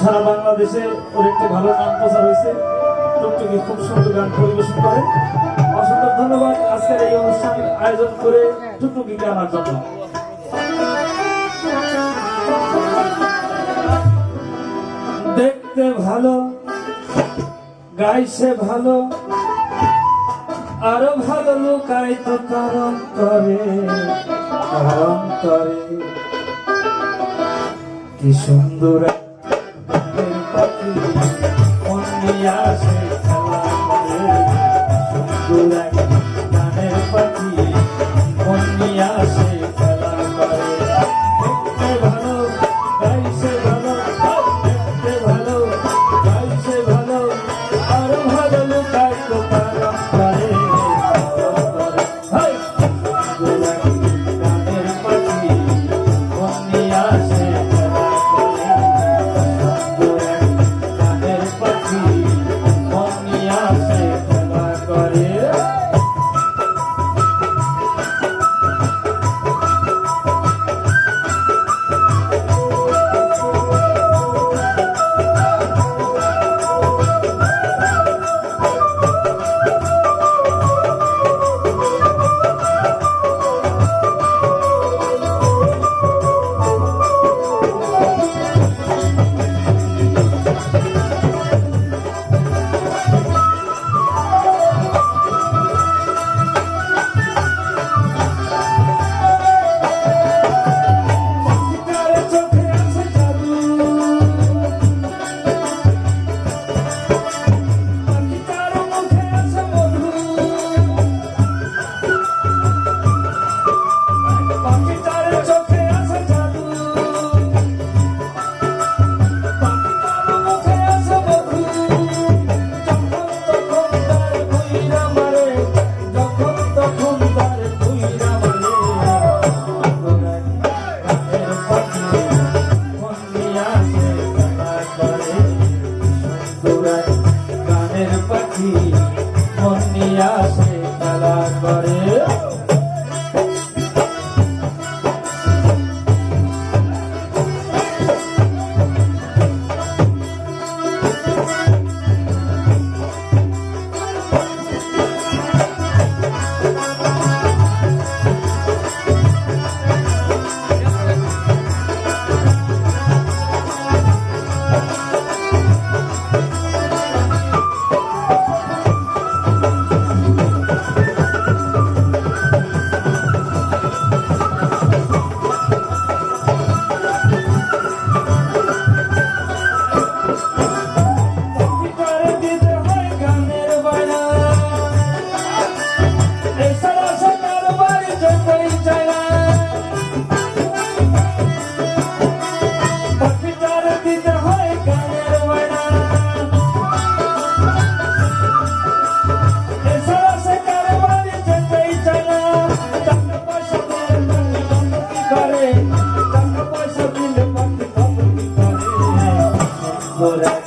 সারা বাংলাদেশে ওর একটি ভালো নাম প্রচার হয়েছে। টুকটুকি খুব সুন্দর গান পরিবেশন করে। অসংখ্য ধন্যবাদ আজকের এই অনুষ্ঠান আয়োজন করে টুকটুকিকে আনার জন্য দেখতে ভালো, গাইছে ভালো তো তার অন্তরে তার কি সুন্দর নিয়ে খেলা করে Oh.